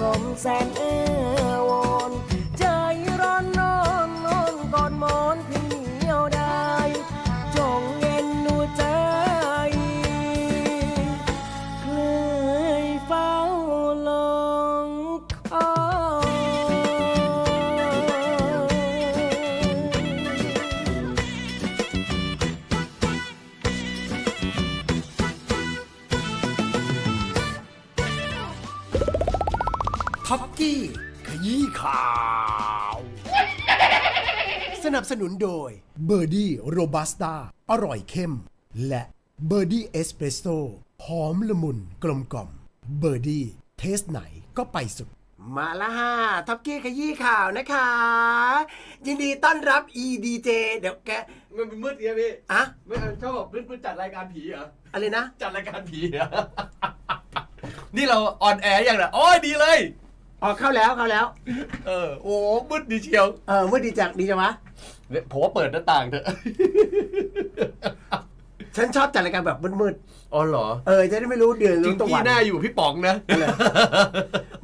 สมแสนเอื้ นับสนุนโดยเบอร์ดี้โรบัสต้าอร่อยเข้ม และเบอร์ดี้เอสเปรสโซ่หอมละมุนกลมกล่อมเบอร์ดี้เทสไหนก็ไปสุด มาละฮะท็อปกี้ขยี้ข่าวนะคะ ยินดีต้อนรับ EDJ เดี๋ยวแกมันเป็นมืดเนี่ยพี่อะไม่ชอบแบบมืดๆจัดรายการผีเหรอ อะไรนะ จัดรายการผีเหรอ นี่เราออนแอร์ยังน่ะโอ้ยดีเลย อ๋อเข้าแล้วเข้าแล้ว เออ โอ้มืดดีเชียว เออเมื่อดีจังดีจังวะเนี่ย ผมว่าเปิดหน้าต่างเถอะฉันชอบจัดรายการแบบมืดอ๋อเหรอ ๆเออจะได้ไม่รู้เดือนจริรู้งตัวพี่วันหน้าอยู่พี่ป๋องนะ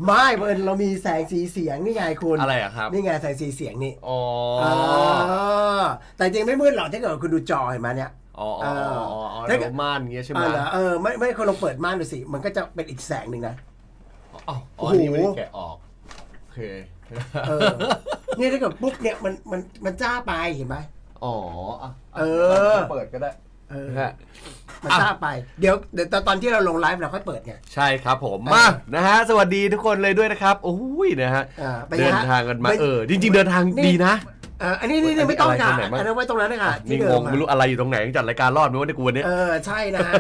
ไม่เพื่อนเรามีแสงสีเสียงนี่ไงคุณอะไรอะครับ นี่ไงแสงสีเสียงนี่อ๋ออแต่จริงไม่มืดหรอกถ้าเกิดว่าคุณดูจอเห็นไหมเนี่ยอ๋ออ๋ออ๋ออ๋ออ๋อถ้าเดี๋เกิยดวม่านอย่างเงี้ยใช่ไหมเออเหรอเออไม่ไม่คนลองเปิดม่านดูสิมันก็จะเป็นอีกแสงหนึ่งนะ อ๋อโอ้อ๋อโหนี่ไม่ได้แกะออกโอเค เออเนี่ยถ้าเกิดปุ๊บเนี่ยมันมันมันจ้าไปเห็นไหม อ๋ออะเออ เปิดก็ได้ เออฮะ มันจ้าไป เดี๋ยวเดี๋ยวตอนตอนที่เราลงไลฟ์เราค่อยเปิดไง ใช่ครับผมเออมานะฮะ สวัสดีทุกคนเลยด้วยนะครับโอ้ยนะฮะอ่าไปเดินฮะทางกันมาไป เออจริง ๆ เดินทางนี่ดีนะ เอออันนี้นี่นี่ไม่ต้องค่ะอะไรตรงไหนบ้างอันนั้นไว้ตรงนั้นนะคะที่นี่เดิงมงอะไม่รู้อะไรอยู่ตรงไหนจัดรายการรอดไหมวะในยกูวันนี้เออใช่นะฮะ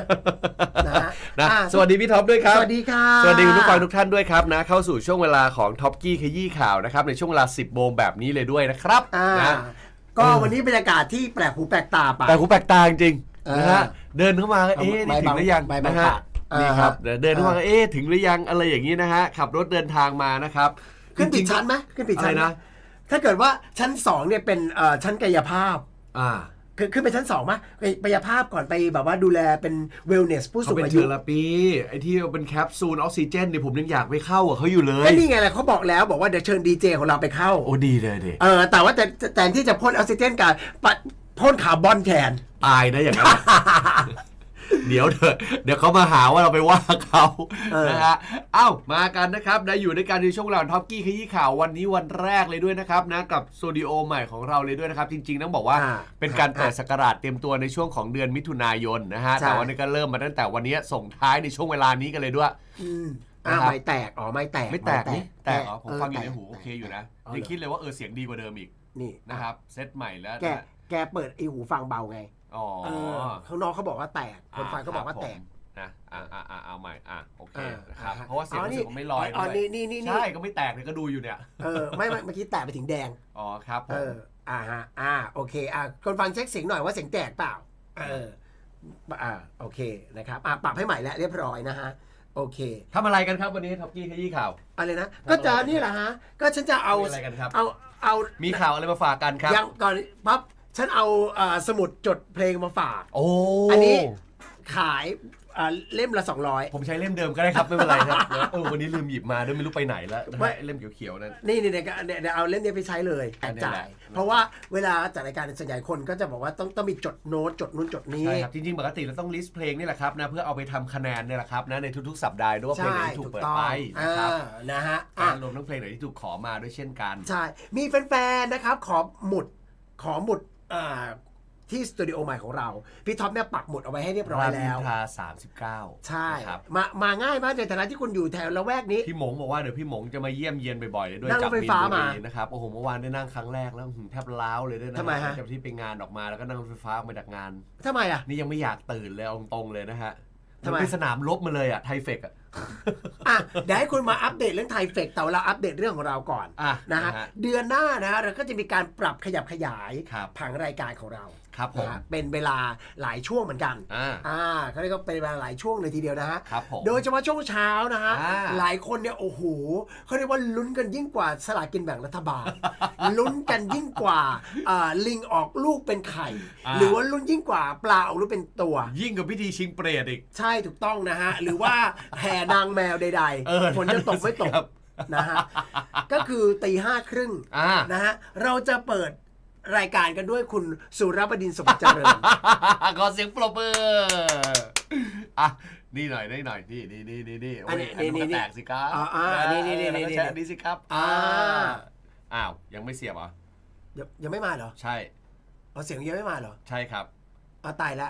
นะฮะนะอะสวัสดีพี่ท็อปด้วยครับ สวัสดีค่ะ สวัสดีคุณผู้ฟังทุกท่านด้วยครับนะเข้าสู่ช่วงเวลาของท็อปกี้ขยี้ข่าวนะครับในช่วงเวลา 10โมงแบบนี้เลยด้วยนะครับอ่านะก็วันนี้บรรยากาศที่แปลกหูแปลกตาไปแต่หูแปลกตาจริงเออๆนะฮะเดินเข้ามาก็เอ๊ะใบนี่ถึงหรือยังใบใบนะฮะขาดนี่ครับอ่าเดินเข้ามาก็เอ๊ะถึงหรือยังอะไรอย่างนี้นะฮะขับรถเดินทางมานะครับขึ้นปิดจริงๆชั้นไหมขึ้นปิดอะไรชั้นไหมนะ ถ้าเกิดว่าชั้นสองเนี่ยเป็นเอ่อชั้นกายภาพ อ่าคือขึ้นไปชั้นสองไหมไปกายภาพก่อนไปแบบว่าดูแลเป็นเวลเนสผู้สูเขางเป็นอาเทยุอราปีไอ้ที่เป็นแคปซูลออกซิเจนเนี่ยผมยังอยากไปเข้ากับเขาอยู่เลก็ยนี่ไงแหละเขาบอกแล้วบอกว่าเดี๋ยวเชิญดีเจของเราไปเข้าโอ้ดีเลยดิเออแต่ว่าแต่แต่แทนที่จะพ่นออกซิเจนกับปะพ่นคาร์บอนแทนตายนะอย่างนั้น เดี๋ยวเถอะเดี๋ยวเขามาหาว่าเราไปว่าเขาเออนะฮะเอ้ามากันนะครับนะอยู่ในการในช่วงเวลาท็อปกี้ขยี้ข่าววันนี้วันแรกเลยด้วยนะครับนะกับสตูดิโอใหม่ของเราเลยด้วยนะครับจริงๆต้องบอกว่าอ่าเป็นการเปิดสกราชเตรียมตัวในช่วงของเดือนมิถุนายนนะฮะใช่แต่วันนี้ก็เริ่มมาตั้งแต่วันนี้ส่งท้ายในช่วงเวลานี้กันเลยด้วยอืมอ่านะครับไม่แตกอ๋อไม่แตกไม่แตกนี่แตกเหรอผมฟังอยู่ในหูแตกโอเคอยู่นะเอาเหรอยังคิดเลยว่าเออเสียงดีกว่าเดิมอีกนี่นะครับเซตใหม่แล้วแกนะฮะแกเปิดไอหูฟังเบาไง อ๋อเออข้างนอกเขาบอกว่าแตกคนฟังเขาบอกว่าแตก นะอ่าอ่าอ่าเอาใหม่อะโอเคอ่านะครับอ่าเพราะว่าเสียงอ๋อรู้นี่สึกว่าไม่ลอยอ๋อด้วยนี่นี่นี่ ใช่ก็ไม่แตกเลยก็ดูอยู่เนี่ยเออไม่ไม่เมื่อกี้แตกไปถึงแดง อ๋อครับผเอมอ อ่าฮะ อ่า โอเค อ่าคนฟังเช็คเสียงหน่อยว่าเสียงแตกเปล่า เออ อ่า โอเค นะครับ อ่าปรับให้ใหม่แล้วเรียบร้อยนะฮะ โอเค ทำอะไรกันครับวันนี้ท็อปกี้ขยี้ข่าว อะไรนะ ก็จะนี่แหละฮะ ก็ฉันจะเอา มีอะไรกันครับ เอา เอา มีข่าวอะไรมาฝากกันครับ ยังก่อนปั๊บ ฉันเอาอ่าสมุดจดเพลงมาฝาก โอ้อันนี้ขายอ่าเล่มละสองร้อยผมใช้เล่มเดิมก็ได้ครับ ไม่เป็นไรครับเออวันนี้ลืมหยิบมาด้วยไม่รู้ไปไหนแล้วนะไม่ฮะเล่มเขียวๆนั่น นี่นี่เนี่ยก็เนี่ยเดี๋ยวเอาเล่มนี้ไปใช้เลยอันนี้จ่าแหยละ เพราะว่าเวลาจัดรายการส่วนใหญ่คนก็จะบอกว่าต้องต้องมีจดโน้ตจดนู้นจดนี้ ใช่ครับจริงๆปกติเราต้องลิสต์เพลงนี่แหละครับนะเพื่อเอาไปทำคะแนนเนี่ยแหละครับนะในทุกๆสัปดาห์ด้วยว่าเพลงไหนที่ถูกเปิดไปนะครับอ่านะฮะอะ รวมทั้งเพลงไหนที่ถูกขอมาด้วยเช่นกัน ใช่ มีแฟนๆ นะครับ ขอหมุด ขอหมุด อ่าที่สตูดิโอใหม่ของเรา พี่ท็อปเนี่ยปักหมุดเอาไว้ให้เรียบร้อยแล้ว รามอินทรา39ใช่นะครับมามาง่ายมากในฐานะที่คุณอยู่แถวละแวกนี้ พี่หมงบอกว่าเดี๋ยวพี่หมงจะมาเยี่ยมเยียนบ่อยๆเลยด้วยนั่งรถจากไฟมีนฟ้าบุมารีนะครับโอ้โหเมื่อวานได้นั่งครั้งแรกแล้วหืมแทบล้าวเลยด้วยนะทำไมฮะ จากที่ไปงานออกมาแล้วก็นั่งรถไฟฟ้าออกมาจากงาน ทำไมอะ นี่ยังไม่อยากตื่นเลยเอาตรงๆเลยนะฮะทำไม นเป็นสนามรบมาเลยอะไทเฟกอะ อะเดี๋ยวให้คุณมาอัปเดตเรื่องไทยเฟกแต่ว่าเราอัปเดตเรื่องของเราก่อนอะนะฮะนะฮะเดือนหน้านะฮะเราก็จะมีการปรับขยับขยายครับผังรายการของเรา ครับผมนะฮะเป็นเวลาหลายช่วงเหมือนกัน อ่า อ่าเขาเรียกว่าเป็นเวลาหลายช่วงเลยทีเดียวนะฮะ ครับผม โดยเฉพาะช่วงเช้านะฮะ อ่าหลายคนเนี่ยโอ้โหเขาเรียกว่าลุ้นกันยิ่งกว่าสลากกินแบ่งรัฐบาล ลุ้นกันยิ่งกว่าอ่าลิงออกลูกเป็นไข่หรือว่าลุ้นยิ่งกว่าปลาออกลูกเป็นตัว ยิ่งกับพิธีชิงเปรตอีก ใช่ถูกต้องนะฮะ หรือว่าแห่นางแมวใดเออๆฝนจะตกไม่ตกครับ นะฮะ ก็คือตีห้าครึ่งอ่า นะฮะ เราจะเปิด รายการกันด้วยคุณสุรบดินทร์สมเจริญ ขอเสียงปรบมืออะนี่หน่อยนี่หน่อยนี่นี่นี่นี่นี่โอ้ยอันนี้อันนี้นี่แตกสิครับอ่าอ่านี่นี่นี่นี่ แล้วก็ใช้อันนี้สิครับอ่า อ้าวยังไม่เสียบเหรอยังยังไม่มาเหรอใช่เอาเสียงยังไม่มาเหรอใช่ครับ เอาตายละ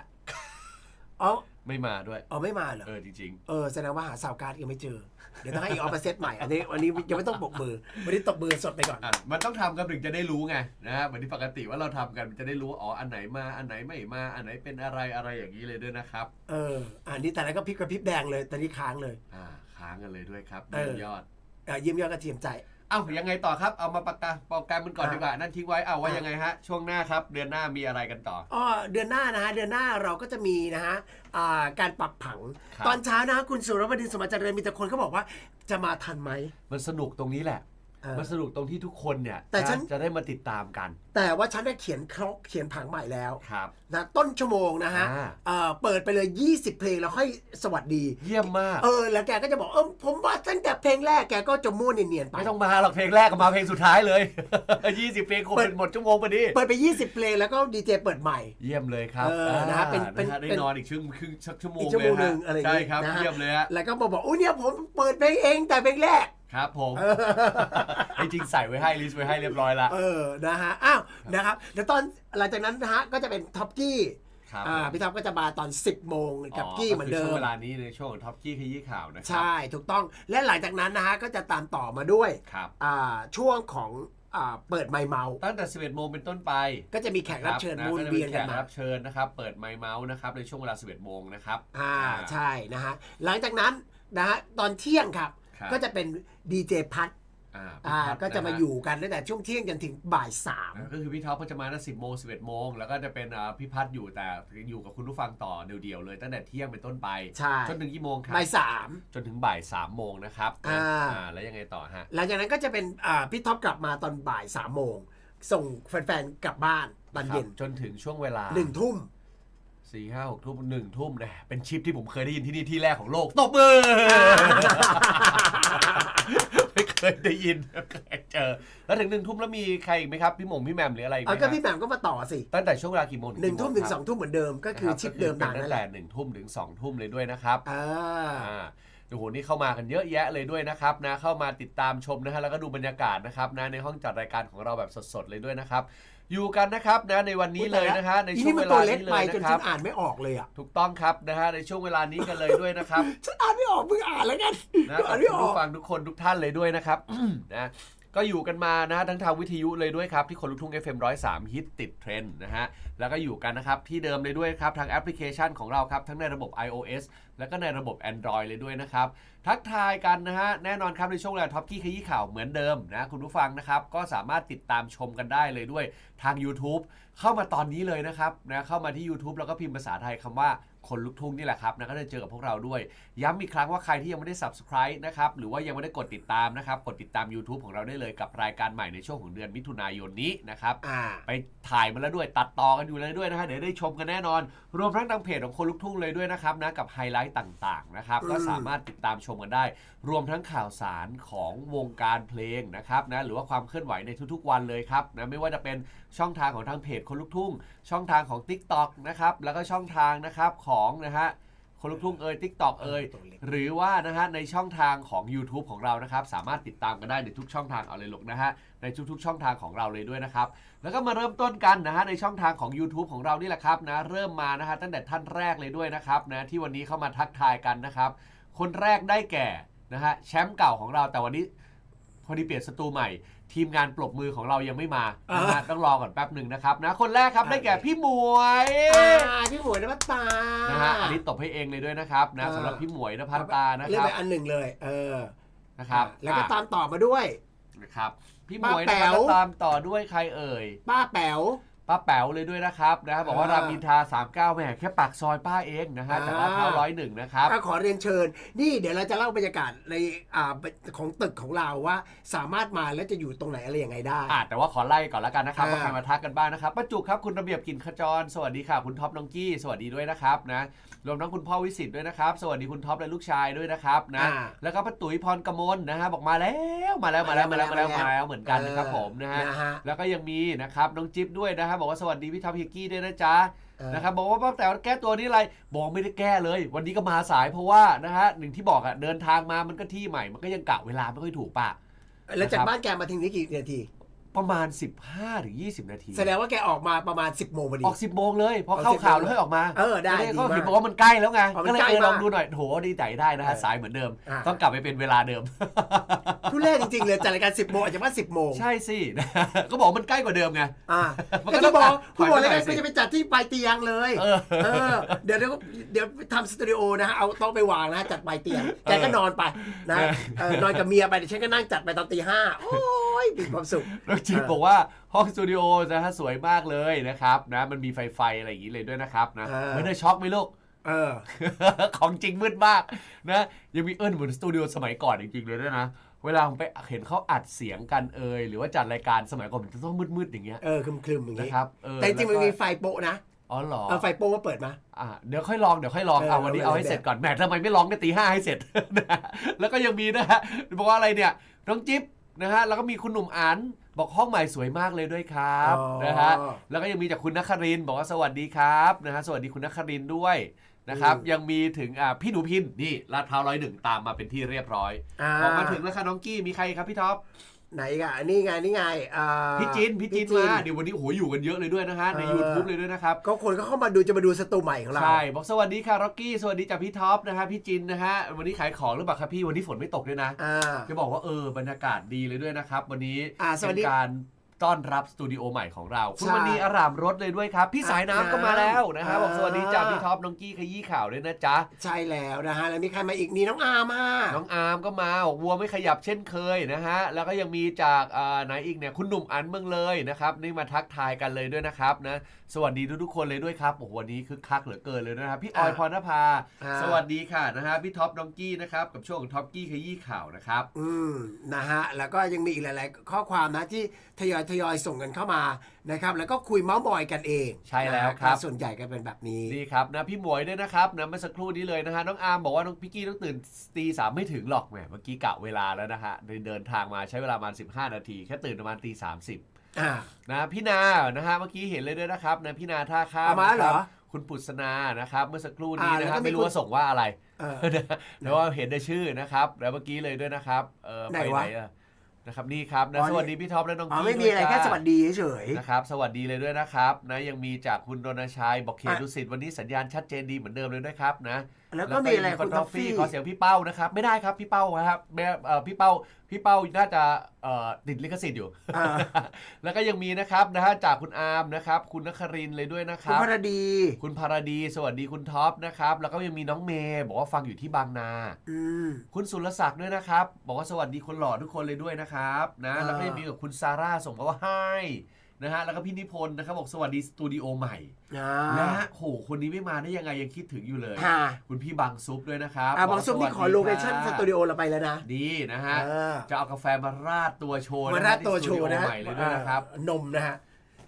เอาไม่มาด้วย เอาไม่มาเหรอเออจริง เออแสดงว่าหาสาวการ์ดยังไม่เจอ เดี๋ยวต้องให้อีออฟมาเซตใหม่ อันนี้วันนี้ยังไม่ต้องปกมือ วันนี้ตบมือสดไปก่อนๆอะมันต้องทำกันถึงจะได้รู้ไงนะฮะเหมือนที่ปกติว่าเราทำกันมันจะได้รู้ว่าอ๋ออันไหนมาอันไหนไม่มาอันไหนเป็นอะไรอะไรอย่างนี้เลยด้วยนะครับ เออ อันนี้แต่ละก็พริบกระพริบแดงเลยตอนนี้ค้างเลย อ่าค้างกันเลยด้วยครับเออ เยี่ยมยอดอะยิ้มยอดกระเทียมใจ เอ้ายังไงต่อครับ เอามาปากกาโปรแกรมมันก่อนอะดีกว่า นั่นทิ้งไว้เอาว่าอะยังไงฮะ ช่วงหน้าครับ เดือนหน้ามีอะไรกันต่อ อ๋อเดือนหน้านะฮะเดือนหน้าเราก็จะมีนะฮะอ่าการปรับผัง ครับ ตอนเช้านะคุณสุรบดินทร์สมบัติเจริญมีแต่คนเขาบอกว่าจะมาทันไหมมันสนุกตรงนี้แหละ เออ มันสนุกตรงที่ทุกคนเนี่ยแต่ฉัน จะได้มาติดตามกันแต่ว่าฉันได้เขียนครกเขียนผังใหม่แล้วครับ นะต้นชั่วโมงนะฮะอ่า เอ่อเปิดไปเลย 20 เพลงแล้วค่อยสวัสดี เยี่ยมมาก เออ แล้วแกก็จะบอกเออผมว่าตั้งแต่เพลงแรกแกก็จะมั่วเนียนๆไป ไม่ต้องมาหรอกเพลงแรกก็มาเพลงสุดท้ายเลย 20 เพลงคงเปิด เป็นหมดชั่วโมงพอดีเปิดไป 20 เพลงแล้วก็ดีเจเปิดใหม่ เยี่ยมเลยครับเออนะฮะเป็นเป็นะฮะได้เป็นนอนอีกชั่วครึ่งสักชั่วโมงอีกชั่วโมงเลยฮะหนึ่งอะไรอย่างงี้ใช่ครับนะฮะ เยี่ยมเลยฮะ แล้วก็มาบอกอุ้ยเนี่ยผมเปิดเพลงเองแต่เพลงแรก ครับผมไอ้จริงใส่ไว้ให้ลิสต์ไว้ให้เรียบร้อยละ เออ นะฮะ อ้าว นะครับ เดี๋ยวตอนหลังจากนั้นนะฮะ ก็จะเป็นท็อปกี้ครับอ่าพี่ท็อปก็จะมาตอน 10 โมงกับกี้เหมือนเดิช่วมงเวลานี้ในช่วงของท็อปกี้ขยี้ข่าวนะครัใช่ ถูกต้อง และหลังจากนั้นนะฮะ ก็จะตามต่อมาด้วยครับอ่าช่วงของอ่าเปิดไมค์เมาส์ตั้งแต่ 11 โมงเป็นต้นไป ก็จะมีแขกรับเชิญะมูนก็จะเวียนแขกันกมารับเชิญนะครับ เปิดไมค์เมาส์นะครับในช่วงเวลา 11 โมงนะครับ อ่า ใช่นะฮะ หลังจากนั้นนะฮะตอนเที่ยงครับครับ ก็จะเป็นดีเจพัทอ่าอ่าพี่ท็ปก็จะมาฮอยู่กันตั้งแต่ช่วงเที่ยงจนถึงบ่ายสามอ่าก็คือพี่ท็อปก็จะมาตั้ง10โมง11โมงแล้วก็จะเป็นอ่าพี่พัดอยู่แต่อยู่กับคุณผู้ฟังต่อเดี่ยวๆเลยตั้งแต่เที่ยงเป็นต้นไปใช่จนถึงกี่โมงครับบ่ายสามจนถึงบ่าย3โมงนะครับอ่าอ่าแล้วยังไงต่อฮะหลังจากนั้นก็จะเป็นอ่าพี่ท็อปกลับมาตอนบ่ายสามโมงส่งแฟนๆกลับบ้านตอนเย็นครับจนถึงช่วงเวลาหนึ่งทุ่มสี่ห้าหกทุ่มหนึ่งทุ่มนะเป็นชิปที่ผมเคยได้ยินที่นี่ที่แรกของโลกตบมือไม่ เคยได้ยินไม่เคยเจอ แล้วถึงหนึ่งทุ่มแล้วมีใครอีกไหมครับ พี่หมงพี่แหม่มหรืออะไรอีกไหมเอาก็ฮะพี่แหม่มก็มาต่อสิตั้งแต่ช่วงเวลากี่โมงหนึ่งทุ่มถึงสองกี่โทุ่มเหมือนเดิมก็รับคือชิปเดิมก็นานคือนั่ตั้นงแหแต่ละหนึ่งทุ่มถึงสองทุ่มเลยด้วยนะครับอ่าอ่าโอ้โหนี่เข้ามากันเยอะแยะเลยด้วยนะครับนะเข้ามาติดตามชมนะฮะแล้วก็ดูบรรยากาศนะครับนะในห้องจัดรายการของเราแบบสดๆเลยด้วยนะครับ อยู่กันนะครับนะในวันนี้เลยนะฮะในอีช่วนี่งมัเวนตัลาวเล็กนี้เลไปยจนนะคฉัรับนอ่านไม่ออกเลยอะถูกต้องครับนะฮะในช่วงเวลานี้กันเลยด้วยนะครับฉันอ่านไม่ออกมึงอ่านแล้วกันนะอ่ากับนไม่คุณออกผู้ฟังทุกคนทุกท่านเลยด้วยนะครับนะก็อยู่กันมานะทั้งทางวิทยุเลยด้วยครับ ที่คนลุกทุ่ง FM 103 ฮิตติดเทรนด์นะฮะ แล้วก็อยู่กันนะครับที่เดิมเลยด้วยครับ ทางแอปพลิเคชันของเราครับ ทั้งในระบบ iOS แล้วก็ในระบบ Android เลยด้วยนะครับ ทักทายกันนะฮะ แน่นอนครับในช่วงเวลาท็อปกี้ขยี้ข่าวเหมือนเดิมนะ คุณผู้ฟังนะครับ ก็สามารถติดตามชมกันได้เลยด้วย ทาง YouTube เข้ามาตอนนี้เลยนะครับนะเข้ามาที่ YouTube แล้วก็พิมพ์ภาษาไทยคำว่าคนลุกทุ่งนี่แหละครับนะก็จะเจอกับพวกเราด้วย ย้ำอีกครั้งว่าใครที่ยังไม่ได้ subscribe นะครับหรือว่ายังไม่ได้กดติดตามนะครับกดติดตาม YouTube ของเราได้เลยกับรายการใหม่ในช่วงของเดือนมิถุนายนนี้นะครับอ่าไปถ่ายมาแล้วด้วยตัดต่อกันอยู่เลยด้วยนะฮะเดี๋ยวได้ชมกันแน่นอน รวมทั้งทางเพจของคนลุกทุ่งเลยด้วยนะครับนะกับไฮไลท์ต่างๆนะครับอืมก็สามารถติดตามชมกันได้รวมทั้งข่าวสารของวงการเพลงนะครับนะหรือว่าความเคลื่อนไหวในทุกๆวันเลยครับนะไม่ว่าจะเป็นช่องทางของทางเพจคนลุกทุ่ง ช่องทางของ TikTok นะครับแล้วก็ช่องทางนะครับของนะฮะคนลุกทุ่งเอ่ย TikTok เอ่ยหรือว่านะฮะในช่องทางของ YouTube ของเรานะครับ สามารถติดตามกันได้ในทุกช่องทางเอาเลยลูกนะฮะในทุกๆ ช่องทางของเราเลยด้วยนะครับ แล้วก็มาเริ่มต้นกันนะฮะในช่องทางของ YouTube ของเรานี่แหละครับนะเริ่มมานะฮะตั้งแต่ท่านแรกเลยด้วยนะครับนะที่วันนี้เข้ามาทักทายกันนะครับ คนแรกได้แก่ นะฮะแชมป์เก่าของเราแต่วันนี้พอดีเปลี่ยนสตูใหม่ ทีมงานปรบมือของเรายังไม่มาอ่านะฮะต้องรอก่อนแป๊บหนึ่งนะครับนะคนแรกครับได้แก่พี่หมวยอ่าพี่หมวยนภัตตานะฮะอันนี้ตบให้เองเลยด้วยนะครับนะอ่าสำหรับพี่หมวยนภัตตานะเลืคอกรับไปอันหนึ่งเลย เออนะครับแล้วก็อะตามต่อมาด้วย นะครับ พี่หมวยป้านะแป๋ครับวก็ตามต่อด้วยใครเอ่ย ป้าแป๋ว ป้าแป๋วเลยด้วยนะครับนะบอกว่าอ่ารามอินทรา39แหมแค่ปากซอยป้าเองนะฮะจากลาดพร้าวอ่าร้อยหนึ่งนะครับก็ขอเรียนเชิญ นี่เดี๋ยวเราจะเล่าบรรยากาศในอ่าของตึกของเราว่า สามารถมาแล้วจะอยู่ตรงไหนอะไรยังไงได้อะแต่ว่าขอไล่ก่อนแล้วกันนะครับอ่าว่าใครมาทักกันบ้างนะครับป้าจุกครับคุณระเบียบกินขจร สวัสดีค่ะ คุณท็อปน้องกี้ สวัสดีด้วยนะครับนะ รวมทั้งคุณพ่อวิสิตด้วยนะครับ สวัสดีคุณท็อปและลูกชายด้วยนะครับนะ อ่า แล้วก็ป้าตุ๋ยพรกมลนะฮะบอกมาแล้วมาแล้วมาแล้วมาแล้วมาแล้วมาแล้วเหมือนกันนะครับผมนะฮะนะฮะแล้วก็ยังมีนะครับน้องจิ๊บด้วยนะครับบอกว่าสวัสดีพี่ท็อปฮิกกี้ด้วยนะจ๊ะเออ นะครับบอกว่าป้าแต่แก้ตัวนี้อะไรบอกไม่ได้แก้เลย วันนี้ก็มาสายเพราะว่านะฮะหนึ่งที่บอกอะเดินทางมามันก็ที่ใหม่มันก็ยังกะเวลาไม่ค่อยถูกปะ แล้วจากนะครับ บ้านแกมาถึงนี้กี่นาที ประมาณ 15ถึง20 นาที แสดงว่าแกออกมาประมาณ 10 โมงพอดี ออก 10 โมงเลย พอออกเข้า10ข่าวโมงแล้วให้ออกมาเออได้ม่ดีก็มากเห็นบอกว่ามันใกล้แล้วไง อ๋อมันก็เลยใกล้เออลองมากดูหน่อยโถดีใจได้นะฮะ เออสายเหมือนเดิม อ่าต้องกลับไปเป็นเวลาเดิม ทุเรศจริงๆเลยจัดรายการ 10 โมงอาจจะว่า 10 โมงใช่สิ ก็บอกมันใกล้กว่าเดิมไง อ่ามันก็ก็ต้จะองบอกผู้บอกถอยรายไปหน่กาอยสิรก็จะไปจัดที่ปลายเตียงเลยเออเออเดี๋ยวเดี๋ยวเดี๋ยวทำสตูดิโอนะฮะเอาโต๊ะไปวางนะจัดปลายเตียงแกก็นอนไปนะเออเออนอนกับเมียไปเดี๋ยวฉันก็นั่งจัดไปตอนตีห้าโอ้ยมีความสุขน้องจิ๊บเออบอกว่าห้องสตูดิโอนะฮะสวยมากเลยนะครับนะมันมีไฟไฟอะไรอย่างนี้เลยด้วยนะครับนะเออไม่ได้ช็อกไหมลูกเออ ของจริงมืดมากนะยังมีเอิ้นเหมือนสตูดิโอสมัยก่อนจริงๆเลยด้วยนะเวลาผมไปเห็นเขาอัดเสียงกันเอยหรือว่าจัดรายการสมัยก่อนมันจะต้องมืดๆอย่างเงี้ยเออคลึมๆอย่างนะนี้ครับเออแต่จริงๆมันแล้วก็มีไฟโปะนะอ๋อเหรอเออไฟโปะว่าเปิดมาอะเดี๋ยวค่อยลองเดี๋ยวค่อยลองเออเอาวันนี้เอาเอาไปให้เลยเสร็จก่อนแหมทำไมไม่ร้องกันตีห้าให้เสร็จนะแล้วก็ยังมีนะฮะบอกว่าอะไรเนี่ยน้องจิ๊บนะฮะแล้วก็มีคุณหนุ่มอัน บอกห้องใหม่สวยมากเลยด้วยครับอ๋อ นะฮะแล้วก็ยังมีจากคุณนครินทร์บอกว่าสวัสดีครับนะฮะสวัสดีคุณนครินทร์ด้วยนะครับอืมยังมีถึงอ่าพี่หนูพินนี่ลาดพร้าวร้อยหนึ่งตามมาเป็นที่เรียบร้อยอ่าออกมาถึงแล้วค่ะน้องกี้มีใครครับพี่ท็อป ไหนอีกันนี่ไงนี่ไงอ่า พี่จินพี่จินมาเดี๋ยววันนี้โอ้โหอยู่กันเยอะเลยด้วยนะฮะใน เออ YouTube เลยด้วยนะครับ ก็คนก็เข้ามาดูจะมาดูสตูใหม่ของเรา ใช่บอกสวัสดีค่ะร็อกกี้สวัสดีจากพี่ท็อปนะฮะพี่จินนะฮะวันนี้ขายของหรือเปล่าครับพี่วันนี้ฝนไม่ตกด้วยนะอ่า จะบอกว่าเออบรรยากาศดีเลยด้วยนะครับ วันนี้อ่าสวัสดี เป็นการ ต้อนรับสตูดิโอใหม่ของเรา คุณใช่วันนี้อารามรถเลยด้วยครับ พี่สายน้ำอ่าก็มาแล้วนะฮะอ่าบอกสวัสดีจากพี่ท็อปน้องกี้ขยี้ข่าวด้วยนะจ๊ะ ใช่แล้วนะฮะ แล้วมีใครมาอีกนี่น้องอาร์มาน้องอาร์มก็มาบอกวัวไม่ขยับเช่นเคยนะฮะ แล้วก็ยังมีจากอ่าไหนอีกเนี่ยคุณหนุ่มอันเมืองเลยนะครับ นี่มาทักทายกันเลยด้วยนะครับนะ สวัสดีทุกๆคนเลยด้วยครับโอ้โหวันนี้คึกคักเหลือเกินเลยนะครับพี่ออยพรณภาอ่า สวัสดีค่ะนะฮะพี่ท็อปน้องกี้นะครับกับช่วงของท็อปกี้ขยี้ข่าวนะครับ อืมนะฮะแล้วก็ยังมีอีกหลาย ๆ ข้อความนะที่ทยอยทยอยส่งกันเข้ามานะครับ แล้วก็คุยเมาส์มอยกันเองใช่แล้วนะครับส่วนใหญ่ก็เป็นแบบนี้ นี่ครับนะพี่หมวยด้วยนะครับนะเมื่อสักครู่นี้เลยนะฮะน้องอาร์มบอกว่าน้องพี่กี้ต้องตื่นตีสามไม่ถึงหรอกแหมเมื่อกี้กะเวลาแล้วนะฮะเดินเดินทางมาใช้เวลาประมาณ15 นาที แค่ตื่นประมาณตีสามสิบ อ่า นะพี่นานะฮะเมื่อกี้เห็นเลยด้วยนะครับนะพี่นาท่าข้ามเอามาเหรอนะครับคุณปุษนานะครับ เมื่อสักครู่นี้อ่านะแล้วคก็รับมีไม่รู้คุณว่าส่งว่าอะไรเออแต่ว่าเห็นในชื่อนะครับ แล้วเมื่อกี้เลยด้วยนะครับเออไหนไปวะไหนอะนะครับนี่ครับนะอ๋อ สวัสดีพี่ท็อปและน้องอ๋อกี้ไม่มีอะไรด้วยแค่จ้า สวัสดีเฉย นะครับสวัสดีเลยด้วยนะครับนะยังมีจากคุณรณชัยบอกเขตอะ ดุสิตวันนี้สัญญาณชัดเจนดีเหมือนเดิมเลยด้วยครับนะๆแล้วก็มีอะไรคคุนณทท็ออฟฟฟี่ฟี่ขอเสียงพี่เป้านะครับ ไม่ได้ครับพี่เป้าครับแม่เอ่อพี่เป้าพี่เป้าน่าจะเอ่อติดลิขสิทธิ์อยู่อ่าแล้วก็ยังมีนะครับนะฮะจากคุณอาร์มนะครับ คุณนครินทร์เลยด้วยนะคคุณรับพรดี คุณพารดี สวัสดีคุณท็อปนะครับ แล้วก็ยังมีน้องเมย์บอกว่าฟังอยู่ที่บางนาอืมคุณสุรศักดิ์ด้วยนะครับ บอกว่าสวัสดีคนหล่อทุกคนเลยด้วยนะครับนะอ่าแล้วก็ยังมีกับคุณซาร่าส่งมาว่าให้ นะฮะแล้วก็พี่นิพนธ์นะครับบอกสวัสดีสตูดิโอใหม่อ่า นะฮะโหคนนี้ไม่มาได้ยังไงยังคิดถึงอยู่เลย ค่ะ คุณพี่บังซุปด้วยนะครับอ่าบางซุปนี่ขอโลเคชั่นสตูดิโอโอเราไปแล้วนะดีนะฮะเออจะเอากาแฟมาราดตัวโชว์มานะราฮะดตัวโชว์นะที่สตูดิโอใหม่เลยด้วยนะครับ เออนมนะฮะ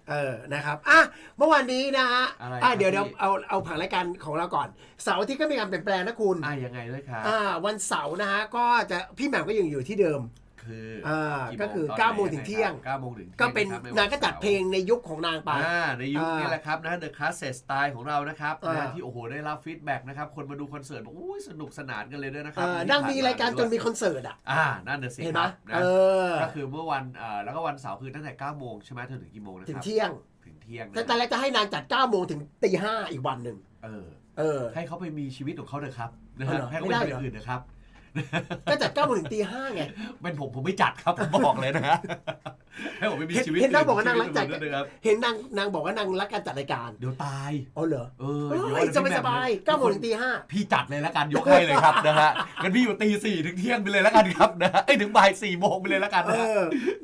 เออ นะครับ อะ เมื่อวานนี้นะฮะอะไรอะครับเดี๋ยวเดี๋ยวพี่เอา เอาผังรายการของเราก่อน เสาร์อาที่ก็มีการเปลี่ยนแปลงนะคุณ อะยังไงด้วยครับ อ่า วันเสาร์นะฮะ ก็จะ พี่แหม่มก็ยังอยู่ที่เดิม คืออ่ากี่ก็คือตนไหนเก้าโมงถึงเที่ยงเก้าโมงถึงที่ยงก็เป็นะครับใวันางก็จัดเพลงในยุคของนางไปอ่าในยุคอ่านี่นี้แหละครับนะ The Classic Style ของเรานะครับอ่านะที่โอ้โหได้รับฟีดแบ็กนะครับคนมาดูคอนเสิร์ตบอกอุ้ยสนุกสนานกันเลยด้วยนะครัเออนั่งมีรายการจนมีคอนเสิร์ตอะอ่านั่นน่ะสิเห็นคไหมรับนะเออก็คือเมื่อวันเอ่อแล้วก็วันเสาร์คือตั้งแต่9โมงใช่ไหมถึงกี่โมงนะถึคงรับเที่ยงถึงเที่ยงนะแต่ตอนแรกจะให้นางจัด9โมงถึงตีห้าอีกวันหนึ่งเออเออให้เขาไปมีชีวิตของเขาเถอะครับนะเอาฮะเหรอให้เขาไม่ไปได้ทำอเหรอย่างอื่นนะครับ ก็จัดเก้าโมงถึงตีห้าไง เป็นผมผมไม่จัดครับ ผมบอกเลยนะฮะให้ผมไม่มีเห็นชีวิตเห็นนางบอกว่านางรักจัด ชีวิตอื่นด้วยนะครับเห็นนางนางบอกว่านางรักการจัดรายการเดี๋ยวตาย อ๋อเหรอเออเฮ้เดี๋ยวยสบายสบายๆเก้าโมงถึงตีห้าพี่จัดเลยแล้วกันยกให้เลยครับนะฮะงั้นพี่อยู่ตีสี่ถึงเที่ยงไปเลยแล้วกันครับนะฮะไอ้ยถึงบ่ายสี่โมงไปเลยแล้วกันเอ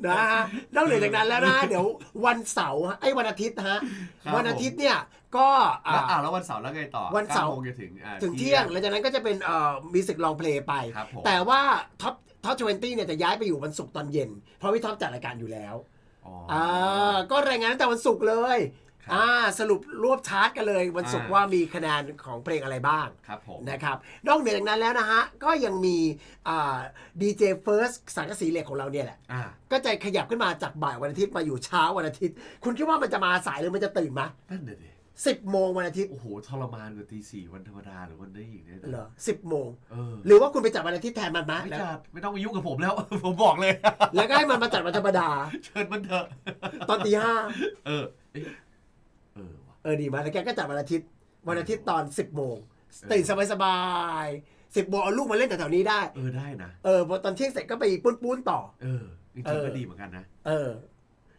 นะฮะ อนะฮะนอกเหนือจากนั้นแล้วนะ เดี๋ยววันเสาร์ฮะไอ้ยวันอาทิตย์ฮะ ครับ วันอาทิตย์เนี่ยก็อ่า แล้วอ่าแล้ววันเสาร์แล้วไงต่อวันเสาร์ ก้โมงจะถึงอ่าถึงเที่ยงหลังจากนั้นก็จะเป็นเอ่อมิวสิกลองเพลงไป ครับผมแต่ว่าท็อปท็อปทเวนตี้เนี่ยจะย้ายไปอยู่วันศุกร์ตอนเย็น เพราะพี่ท็อปจัดรายการอยู่แล้วอ๋ออ่าก็รายงานตั้งแต่วันศุกร์เลยครับ อ่าสรุปรวบชาร์ตกันเลย วันศุกร์อ่าว่ามีคะแนนของเพลงอะไรบ้าง ครับผม นะครับนอกเหนือจากนั้นแล้วนะฮะ ก็ยังมีอ่าดีเจเฟิร์สสังกะสีเหล็กของเราเนี่ยแหละ อ่า ก็จะขยับขึ้นมาจากบ่ายวันอาทิตย์มาอยู่เช้าวันอาทิตย์ คุณคิดว่ามันจะมาสายหรือมันจะตื่นไหมนั่นเด็ด สิบโมงวันอาทิตย์โอ้โหทรมานกว่าตีสี่วันธรรมดาหรือวันนี้อีกเนี่ยเหรอสิบโมงเออหรือว่าคุณไปจัดวันอาทิตย์แทนมันไหมไม่แล้วจัดไม่ต้องมายุ่งกับผมแล้ว ผมบอกเลย แล้วก็ให้มันมาจัดวันธรรมดา เชิญมันเถอะ ตอนตีห้าเออเอ๊ะเออว่ะ เออดีไหมแล้วแกก็จัดวันอาทิตย์ วันอาทิตย์ตอนสิบโมงตื่นสบายๆสิบโมงเอาลูกมาเล่นแถวๆนี้ได้ เออได้นะ เออพอตอนเที่ยงเสร็จก็ไปปุ้นๆต่อ เออจเอริงอๆก็ดีเหมือนกันนะเออ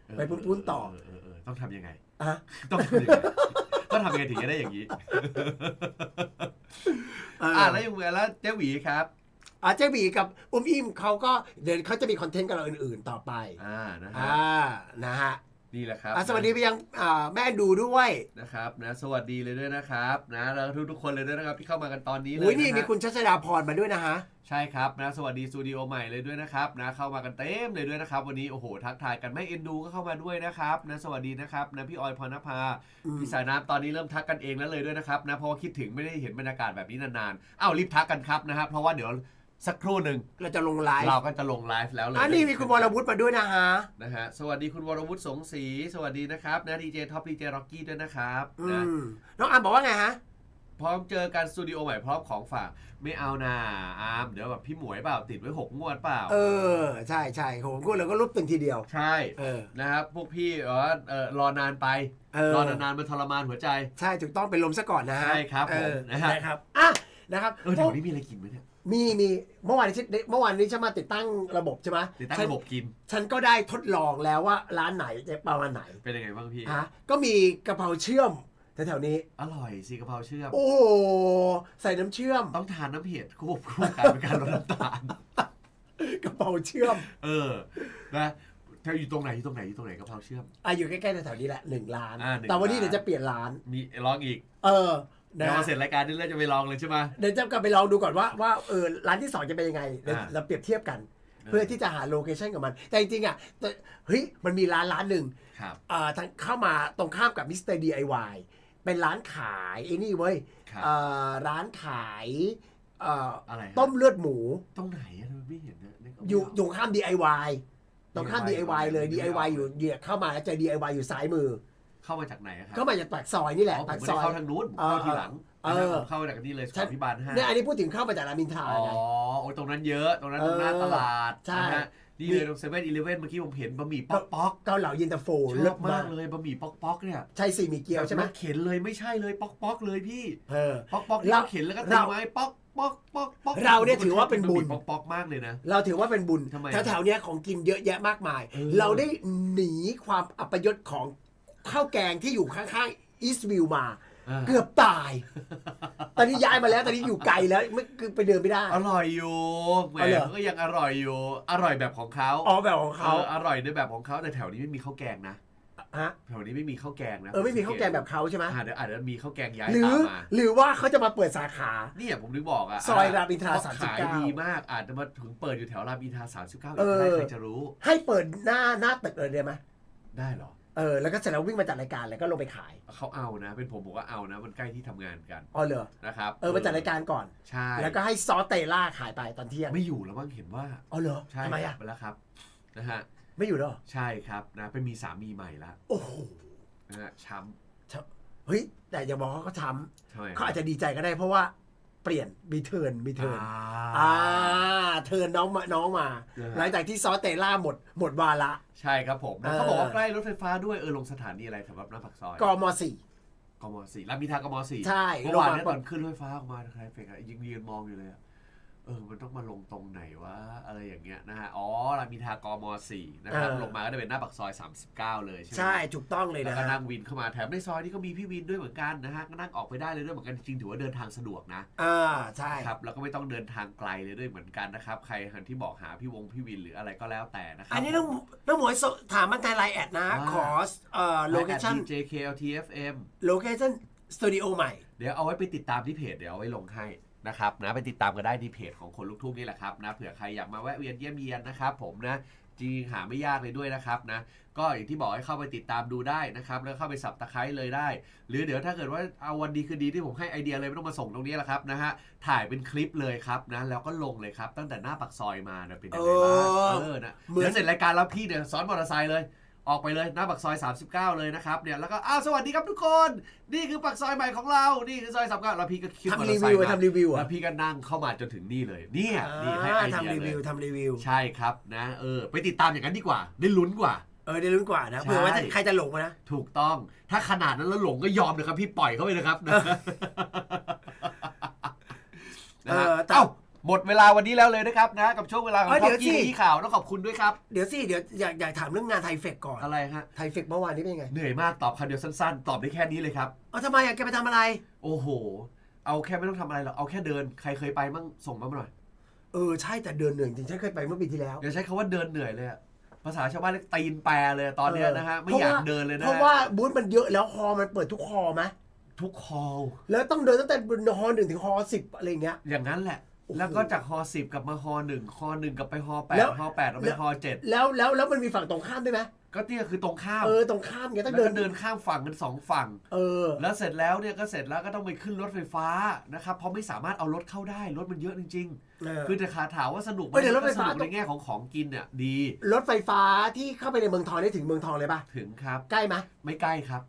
เออไปปุ้นๆต่อเออเออเออต้องทำยังไง อะต้องทำยังไงต้องทำยังไงถึงจะได้อย่างนี้ เอออ่าแล้วยังไงแล้วเจ๊หวีครับอาเจ๊บีกับอุ้มอิ่มเขาก็เดี๋ยวเขาจะมีคอนเทนต์กับเราอื่นๆต่อไป อ่านะฮะ อ่า นะฮะ นี่แหละครับอะสวัสดีไปยังอ่าแม่ดูด้วยนะครับนะสวัสดีเลยด้วยนะครับนะแล้วทุกทุกๆคนเลยด้วยนะครับที่เข้ามากันตอนนี้เลยอุ้ยนี่ะฮะมีคุณชัชดาพรมาด้วยนะฮะ ใช่ครับนะสวัสดีสตูดิโอใหม่เลยด้วยนะครับนะเข้ามากันเต็มเลยด้วยนะครับ วันนี้โอ้โหทักทายกันไม่เอ็นดูก็เข้ามาด้วยนะครับนะสวัสดีนะครับนะพี่ออยพรณภาอืม พี่สายน้ำตอนนี้เริ่มทักกันเองแล้วเลยด้วยนะครับนะเพราะว่าคิดถึงไม่ได้เห็นบรรยากาศแบบนี้นานๆอ้าวรีบทักกันครับนะครับเพราะว่าเดี๋ยว สักครู่หนึ่งเราจะลงไลฟ์เราก็จะลงไลฟ์แล้วเลยอันนี้มีคุณวรวุฒิมาด้วยนะฮะนะฮะสวัสดีคุณวรวุฒิสงศรีสวัสดีนะครับนะดีเจท็อปดีเจร็อกกี้ด้วยนะครับอืนะมน้องอามบอกว่าไงฮะพร้อมเจอกันสตูดิโอใหม่พร้อมของฝากไม่เอานาอาร์มเดี๋ยวแบบพี่หมวยเปล่าติดไว้หกงวดเปล่า เออ ใช่ใช่ผมก็เลยก็รูปตึงทีเดียว ใช่เออนะครับพวกพี่เออเออรอนานไปเออรอนานๆมันทรมานหัวใจ ใช่ถูกต้องเป็นลมซะก่อนนะฮะใช่ครับเออผมนะฮะนะครับอะนะครับเออเดี๋ยวนี้มีอะไรกินไหมเนี่ย มีมีเมื่อวานนี้เมื่อวานนี้ฉันมาติดตั้งระบบใช่ไหมติดตั้งฉันระบบกิน ฉันก็ได้ทดลองแล้วว่าร้านไหนจะประมาณไหนเป็นยังไงบ้างพี่ฮะก็มีกะเพราเชื่อมแถวๆนี้ อร่อยสิกะเพราเชื่อม โอ้โหใส่น้ำเชื่อม ต้องทานน้ำเห็ดควบคู่กันเป็นการลดน้ำตาลกะเพราเชื่อม เออนะเธออยู่ตรงไหนอยู่ตรงไหนอยู่ตรงไหนกะเพราเชื่อมอะอยู่ใกล้ๆแถวๆนี้แหละหนึ่งร้านอ่าหนึ่งแต่วันนี้ร้านเดี๋ยวจะเปลี่ยนร้านมีลองอีก เออ เดี๋นะยวพอเสร็จรายการนี้เราจะไปลองเลยใช่ไหม เดี๋ยวจะกลับไปลองดูก่อนว่าว่าเออร้านที่สองจะเป็นยังไงเดี๋ยวอ่า เราเปรียบเทียบกัน เพื่อที่จะหาโลเคชันกับมัน แต่จริงๆอะแต่เฮ้ยมันมีร้านร้านหนึ่งครับ อ่าทางเข้ามาตรงข้ามกับมิสเตอร์ดีไอวเป็นร้านขายไอ้นี่เว้ยครับ อ่าร้านขายเอ่ออะไรฮะต้มเลือดหมู ตรงไหนอะทำไมไม่เห็นนะนึกกไม่อยู่ก อยู่ข้าม DIY ตรงข้าม DIY DIY เลยไม่ได้ DIY อยู่เนี่ยเข้ามาแล้วเจอ DIY อยู่ซ้ายมือ เข้ามาจากไหนอะครัเข้ามาจากปากซอยนี่แหละอ๋อผมปากไม่ซได้อย เข้าทางนู้นผมเข้าทีหลังเออผมเข้าจากที่เลยสุฉันขาพิบาลห้า เนี่ยอันนี้พูดถึงเข้ามาจากรามอินทราอ๋อไงโอ้ยตรงนั้นเยอะ ตรงนั้นตรงหน้าเออตลาดใช่ นะฮะนี่เลยตรงเซเว่นอีเลฟเว่นเมื่อกี้ผมเห็นบะหมี่ป๊อกป๊อกเกาเหลาเย็นตาโฟชเลิอบศมามากกเลยบะหมี่ป๊อกป๊อกเนี่ยใช่สี่มีเกี๊ยวใช่ไหมรถเข็นเลยไม่ใช่เลยป๊อกป๊อกเลยพี่ เออ ป๊อกป๊อกที่เราเราเข็นแล้วก็ตีเราไม้ป๊อกป๊อกป๊อกป๊อกเราเนี่ยถือว่าเป็นบุญ ป๊อกป๊อกมากเลยนะ เราถือว่าเป็นบุญทำไมแถวๆเนี้ยของกินเยอะแยะมากมาย เออ เราได้หนีความอัปยศของ ข้าวแกงที่อยู่ข้างๆอีสต์วิวมา อ่า เกือบตาย ตอนนี้ย้ายมาแล้วตอนนี้อยู่ไกลแล้วไม่คือไปเดินไม่ได้ อร่อยอยู่แหมเอาเหรอ มันก็ยังอร่อยอยู่ อร่อยแบบของเขาอ๋อแบบของเขาเขาอร่อยในแบบของเขาแต่แถวนี้ไม่มีข้าวแกงนะฮะแถวนี้ไม่มีข้าวแกงนะเออไม่มีข้าวแกงแบบเขาใช่ไหมอ่าเดี๋ยวอาจจะมีข้าวแกงย้ายหรือตามมาหรือว่าเขาจะมาเปิดสาขา เนี่ยผมถึงบอกอะซอยรามอินทราเขขาย39ดีมากอาจจะมาถึงเปิดอยู่แถวรามอินทรา39เออีกอใครจะรู้ให้เปิดหน้าหน้าตึกเลยได้ไหมได้เหรอ เออแล้วก็เสร็จแล้ววิ่งมาจัดรายการแล้วก็ลงไปขายเขาเอานะ เป็นผมผมก็เอานะ มันใกล้ที่ทำงานกันอ๋อเหรอนะครับเออมาจัดรายการก่อน ใช่แล้วก็ให้ซอสเตล่าขายไปตอนเที่ยงไม่อยู่แล้วบ้างเห็นว่าอ๋อเหรอใช่ทำไมอะไปแล้วครับนะฮะไม่อยู่แล้วเหรอใช่ครับนะเป็นมีสามีใหม่แล้วโอ้โหนะฮะช้เฮ้ยแต่อย่าบอกว่าเขาช้ำ ทำไมำเขาอาจจะดีใจก็ได้เพราะว่า เปลี่ยนมีเทิร์นมีเทิร์นอ่าอ่าเทิร์นน้องมาน้องมานะฮะหลังจากที่ซอสเตล่าหมดหมดวาระใช่ครับผมนะเออเขาบอกว่าใกล้รถไฟฟ้าด้วยเออลงสถานีอะไรสำหรับหน้าปากซอยกมสี่กมสี่รามอินทรากมสี่ใช่เมื่อวานลงมาเนี่ยก่ตออนนขึ้นรถไฟฟ้าออกมาใครเฟกอะยังยืนมองอยู่เลยอะ เออ มันต้องมาลงตรงไหนวะ อะไรอย่างเงี้ยนะฮะ อ๋อรามอินทรากม4นะครับ เออ ลงมาก็จะเป็นหน้าปากซอย 39 เลยใช่ไหมใช่ถูกต้องเลยแล้วนะก็ฮะนั่งวินเข้ามา แถมในซอยนี้ก็มีพี่วินด้วยเหมือนกันนะฮะ ก็นั่งออกไปได้เลยด้วยเหมือนกัน จริงๆถือว่าเดินทางสะดวกนะ อ่าใช่ ครับ แล้วก็ไม่ต้องเดินทางไกลเลยด้วยเหมือนกันนะครับ ใครที่บอกหาพี่วงพี่วินหรืออะไรก็แล้วแต่นะครัอันนี้น้องน้องหมวยสถามมันทางไลน์แอดนะขอเอ่อโลเคชั่น JKLTFM โลเคชั่นสตูดิโอใหม่ เดี๋ยวเอาไว้ไปติดตามที่เพจเดี๋ยวเอาไว้ลงให้ นะครับนะไปติดตามกันได้ที่เพจของคนลูกทุ่งนี่แหละครับนะเผื่อใครอยากมาแวะเวียนเยี่ยมเยียนนะครับผมนะจริงหาไม่ยากเลยด้วยนะครับนะก็อย่างที่บอกให้เข้าไปติดตามดูได้นะครับแล้วเข้าไปสับตะไคร้เลยได้ หรือเดี๋ยวถ้าเกิดว่าเอาวันดีคือดีที่ผมให้ไอเดียเลยไม่ต้องมาส่งตรงนี้แหละครับนะฮะถ่ายเป็นคลิปเลยครับนะแล้วก็ลงเลยครับตั้งแต่หน้าปากซอยมานะเป็นยังไงบ้างเออเออนะเหมือนเดี๋ยวเสร็จรายการแล้วพี่เนี่ยซ้อนมอเตอร์ไซค์เลย ออกไปเลยหน้าปากซอย 39 เลยนะครับเนี่ยแล้วก็อ้าวสวัสดีครับทุกคน นี่คือปากซอยใหม่ของเรา นี่คือซอยสามเก้าแล้วพี่ก็ขึ้นมอทำเตอรีร์ไซวิวค์อะมาทำรีวิวแล้อะวพี่ก็นั่งเข้ามาจนถึงนี่เลยเนี่ยนี่ให้อ่าไอเดียทำรีเลวิวยทำรีวิว ใช่ครับนะเออไปติดตามอย่างนั้นดีกว่า ได้ลุ้นกว่า เออได้ลุ้นกว่านะ ใช่ เผื่อว่าจะใครจะหลงนะ ถูกต้อง ถ้าขนาดนั้นแล้วหลงก็ยอมเลยครับ พี่ปล่อยเขาไปเลยครับนะ นะฮะเออแต่ เอ้า หมดเวลาวันนี้แล้วเลยนะครับนะกับช่วงเวลาของเอ้ยท็เดี๋อยวปกี้สิที่ข่าวต้องขอบคุณด้วยครับ เดี๋ยวสิเดี๋ยวอยากอยากถามเรื่องงานไทยเฟกก่อนอะไรฮะ ไทยเฟกเมื่อวานนี้เป็นยังไงเหนื่อยมากตอบคำเดียวสั้นๆ ตอบได้แค่นี้เลยครับ เอาทำไมอะแกไปทำอะไร โอ้โห เอาแค่ไม่ต้องทำอะไรหรอกเอาแค่เดินใครเคยไปมั่งส่งมาหน่อยเออใช่แต่เดินเหนื่อยจริงฉันเคยไปเมื่อปีที่แล้วอย่าใช้คาว่าเดินเหนื่อยเลยอะภาษาชาวบ้านเรียกตีนแปรเลยอะตอนเนี้ยนะฮะไม่อยากเดินเลยนะเพราะฮะว่าบูธมันเยอะแล้วฮอมันเปิดทุกฮอไหมทุกคอลแล้วต้องเดินตั้งแต่ฮอหนึ่งถึงฮอสิบอะไรอย่างเงี้ย อย่างนั้นแหละโอ้โห แล้วก็จากฮอสิบกลับมาฮอหนึ่งฮอหนึ่งกลับไปฮอแปดแล้ว ฮอแปดกลับไปแล้วฮอเจ็ดแล้วแล้วแล้วมันมีฝั่งตรงข้ามด้วยไหมก็เนี่ยคือตรงข้ามเออตรงข้ามไงต้แล้อวงเดินก็เดินข้ามฝั่งกันสองฝั่ง เออ แล้วเสร็จแล้วเนี่ยก็เสร็จแล้วก็ต้องไปขึ้นรถไฟฟ้านะครับเพราะไม่สามารถเอารถเข้าได้รถมันเยอะจริงๆเออคือแต่ขาถามว่าสนุกไหมเอ้ยเดี๋ยวรถไฟฟ้าก็สนุกในแง่ของของกินเนี่ยดีรถไฟฟ้าที่เข้าไปในเมืองทองได้ถึงเมืองทองเลยป่ะ ถึงครับ ใกล้ไหมไม่ใกล้ครับ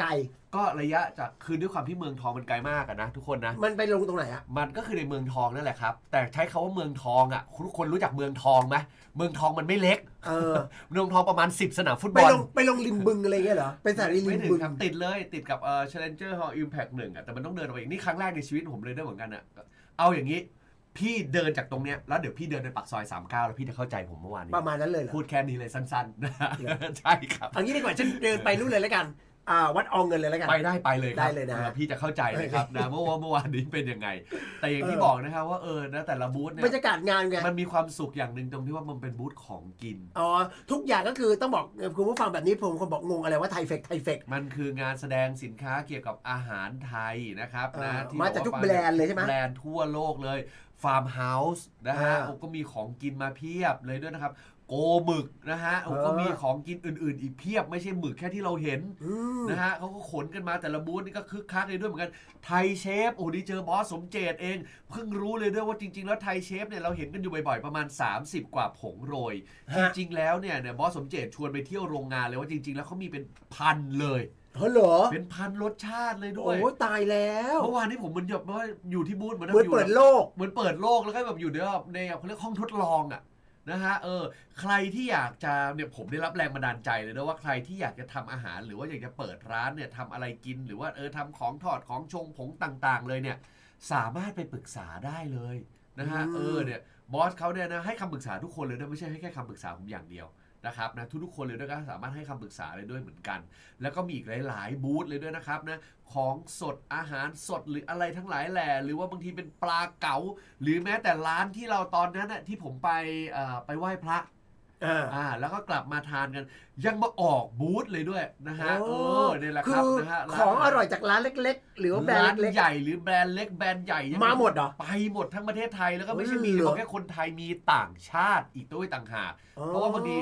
ไกล ก็ระยะจากคือด้วยความที่เมืองทองมันไกลมากอะนะทุกคนนะ มันไปลงตรงไหนอะมันก็คือในเมืองทองนั่นแหละครับ แต่ใช้คาว่าเมืองทองอะทุกคนรู้จักเมืองทองไหมเมืองทองมันไม่เล็ก เออ เมืองทองประมาณ 10 สนามฟุตไปบอลลงไปลงริมบึงอะไรเงี้ยเหรอเป็นสถานีริไม่มถึงบึงครับติดเลย ติดกับเอ่อ Challenger Hall Impact หนึ่งอะแต่มันต้องเดินออกไปอีกนี่ครั้งแรกในชีวิตผมเลยด้วยเหมือนกันอะเอาอย่างนี้ พี่เดินจากตรงเนี้ยแล้วเดี๋ยวพี่เดินไปปากซอย39แล้วพี่จะเข้าใจผมเมื่อวานนี้ประมาณนั้นเลยเหรอพูดแค่นี้เลยสั้นๆนะฮะเหรอใช่ครับ เอันนี้ดีกว่าฉันเดินไปนู่นเลยแล้วกัน อ่าวัดอองเงินเลยแล้วกัน ไปได้ไปเลยครับได้เลยนะออพี่จะเข้าใจเลยครับนะเมื่อวานเมื่อวานนี้เป็นยังไง แต่อย่างที่บอกนะครับว่าเออนะแต่ละบูธเนี่บรรยยากาศงานไงมันมีความสุขอย่างหนึ่งตรงที่ว่ามันเป็นบูธของกิน อ๋อทุกอย่างก็คือต้องบอกคุณผู้ฟังแบบนี้ผมคนบอกงงอะไรว่าไทยเฟกไทยเฟก มันคืองานแสดงสินค้าเกี่ยวกับอาหารไทยนะครับเออนะที่มาจากบอทุกว่แบรนด์เลยใช่ไหมแบรนด์ทั่วโลกเลยฟาร์มเฮาส์นะฮะอ่า โอ้ก็มีของกินมาเพียบเลยด้วยนะครับ โกหมึกนะฮะโอ้ก็เออมีของกินอื่น ๆ อีกเพียบไม่ใช่หมึกแค่ที่เราเห็นอืมนะฮะเขาก็ขนกันมาแต่ละบูธนี่ก็คึกคักเลยด้วยเหมือนกันไทยเชฟโอ้ดีเจอบอสสมเจตเองเพิ่งรู้เลยด้วยว่าจริง ๆ แล้วไทยเชฟเนี่ยเราเห็นกันอยู่บ่อยๆประมาณ 30 กว่าผงโรยจฮะริง ๆ แล้วเนี่ยเนี่ยบอสสมเจตชวนไปเที่ยวโรงงานเลยว่าจริง ๆ แล้วเขามีเป็นพันเลยเฮ้ยเหรอเป็นพันรสชาติเลยด้วโอ้ยตายแล้วเมื่อวานนี้ผมเหมันแบบว่าอยู่ที่บูธเหมือนเหมือนอยู่เปิดโลกเหมือนเปิดโลกแล้วก็แบบอยู่ในแบบในเขาเรียกห้องทดลองอะ นะฮะเออใครที่อยากจะเนี่ยผมได้รับแรงบันดาลใจเลยนะว่าใครที่อยากจะทำอาหาร หรือว่าอยากจะเปิดร้านเนี่ยทำอะไรกินหรือว่าเออทำของทอดของชงผงต่างๆ เลยเนี่ยสามารถไปปรึกษาได้เลยนะฮะอืมเออเนี่ยบอสเขาเนี่ยนะให้คำปรึกษาทุกคนเลยนะไม่ใช่ให้แค่คำปรึกษาผมอย่างเดียว นะครับนะทุกๆคนเลยด้วยก็สามารถให้คำปรึกษาเลยด้วยเหมือนกัน แล้วก็มีอีกหลาย ๆ บูธเลยด้วยนะครับนะของสดอาหารสดหรืออะไรทั้งหลายแหล่หรือว่าบางทีเป็นปลาเก๋าหรือแม้แต่ร้านที่เราตอนนั้นน่ะที่ผมไปเอ่อไปไหว้พระอ่าอ่าแล้วก็กลับมาทานกัน ยังมาออกบูธเลยด้วยนะฮะเออเนี่ยแหละคคืรับอนะฮะของอร่อยจากร้านเล็ก ๆ หรือว่าแบรร้านด์เล็กใหญ่หรือแบรนด์เล็กแบรนด์ใหญ่ยังมาหมดเหรอไปหมดทั้งประเทศไทยแล้วก็ไม่เฮ้ยใช่มีเหรอเฉพาะแค่คนไทยมีต่างชาติอีกด้วยต่างหากอ๋อเพราะว่าบางที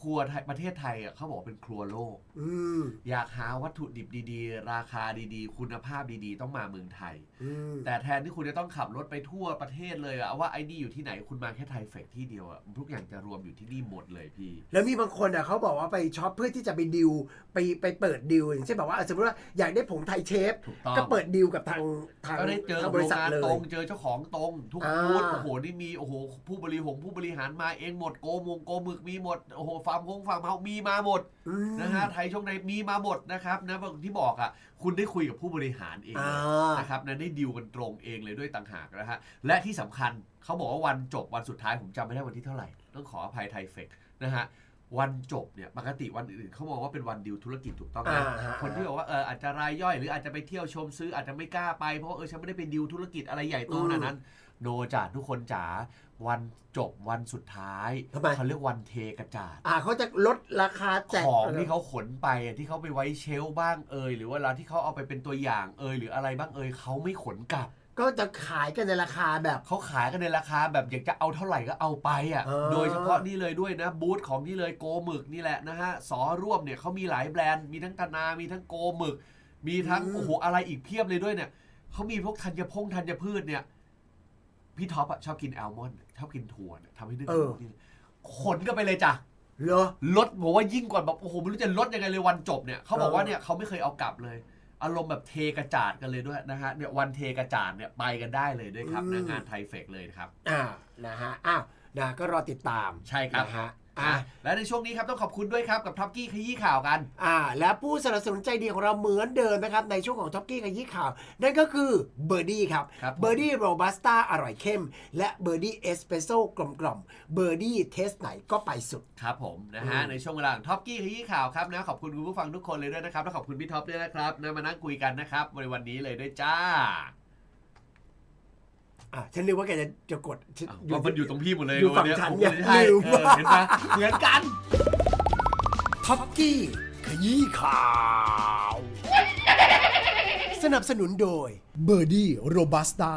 ครัวไทยประเทศไทยอะเขาบอกว่าเป็นครัวโลก อืมอยากหาวัตถุดิบดีๆ ราคาดีๆ คุณภาพดีๆ ต้องมาเมืองไทย อืมแต่แทนที่คุณจะต้องขับรถไปทั่วประเทศเลยอะว่าไอ้นี่อยู่ที่ไหนคุณมาแค่ไทยเฟกที่เดียวอะทุกอย่างจะรวมอยู่ที่นี่หมดเลยพี่ แล้วมีบางคนอะเขาบอกว่าไปช็อปเพื่อที่จะไปดิวไปไปเปิดดิวอย่างเช่นแบบว่าสมมติว่าอยากได้ผงไทยเชฟ ถูกต้อง ก็เปิดดิวกับทางทางก็ได้เจอทางโรบริงษัทงานเลตรยงเจอเจ้าของตรง ทุกอ่า บูธโอ้โหนี่มีโอ้โหผู้บริหงผู้บริหารมาเองหมดโกมงโกหมึกมีหมดโอ้โหฟฟาร์มคงฟาร์มเฮามีมาหมดอืมนะฮะไทยช่วงในมีมาหมดนะครับนะบางที่บอกอะคุณได้คุยกับผู้บริหารเองอ่เลยานะครับนะได้ดิวกันตรงเองเลยด้วยต่างหากนะฮะและที่สำคัญเขาบอกว่าวันจบวันสุดท้ายผมจำไม่ได้วันที่เท่าไหร่ ต้องขออภัยไทยเฟกนะฮะวันจบเนี่ยปกติวันอื่นเขามองว่าเป็นวันดิวธุรกิจถูกต้องไหมอ่าฮะคนที่บอกว่าเอออาจจะรายย่อยหรืออาจจะไปเที่ยวชมซื้ออาจจะไม่กล้าไปเพราะว่าเออฉันไม่ได้ไปดิวธุรกิจอะไรใหญ่โตขนาดนั้น โนจ่าทุกคนจ๋าวันจบวันสุดท้ายทำไม เขาเรียกวันเทกระจาด อ่าเขาจะลดราคาแจกของที่เขาขนไปอะที่เขาไปไว้เชลฟ์บ้างเอยหรือว่าเวลาที่เขาเอาไปเป็นตัวอย่างเอยหรืออะไรบ้างเอยเขาไม่ขนกลับ ก็จะขายกันในราคาแบบ เขาขายกันในราคาแบบอยากจะเอาเท่าไหร่ก็เอาไปอะ เออ โดยเฉพาะนี่เลยด้วยนะบูธของนี่เลยโกหมึกนี่แหละนะฮะสอร่วมเนี่ยเขามีหลายแบรนด์มีทั้งตานามีทั้งโกหมึก มีทั้งโอ้โหอะไรอีกเพียบเลยด้วยเนี่ยเขามีพวกธัญพงธัญพืชเนี่ย พี่ท็อปอะชอบกินแอลมอนด์ชอบกินถั่วเนี่ยทำให้นึกถึงพวกนี้เลยขนกันไปเลยจ้ะ เหรอ ลดผมว่ายิ่งกว่าแบบโอ้โหไม่รู้จะลดยังไงเลยวันจบเนี่ยเขาบอกว่าเออเนี่ยเขาไม่เคยเอากลับเลย อารมณ์แบบเทกระจาดกันเลยด้วยนะฮะเนี่ยวันเทกระจาดเนี่ยไปกันได้เลยด้วยครับนะงานไทยเฟกเลยครับ อ่านะฮะอ้าวนะก็รอติดตามใช่ครับ นะฮะ อะอ่าและในช่วงนี้ครับต้องขอบคุณด้วยครับกับท็อปกี้ขยี้ข่าวกันอ่า และผู้สนับสนุนใจดีของเราเหมือนเดิมนะครับ ในช่วงของท็อปกี้ขยี้ข่าว นั่นก็คือเบอร์ดี้ครับครับผม เบอร์ดี้โรบัสต้าอร่อยเข้ม และเบอร์ดี้เอสเปรสโซ่กลมกล่อมเบอร์ดี้เทสไหนก็ไปสุด ครับผมนะฮะ อืม ในช่วงเวลาของท็อปกี้ขยี้ข่าวครับนะขอบคุณคุณผู้ฟังทุกคนเลยด้วยนะครับ และขอบคุณพี่ท็อปด้วยนะครับนะมานั่งคุยกันนะครับในวันนี้เลยด้วยจ้า อะฉันนึกว่าแกจะจะกดฉัอ้าวว่ามันอยู่ตรงพี่หมดเลยอยู่ฝั่งวัฉันผมไงใช่ลืม เออเห็นปะเหมือนกัน ท็อปกี้ขยี้ข่าว สนับสนุนโดยเบอร์ดี้โรบัสต้า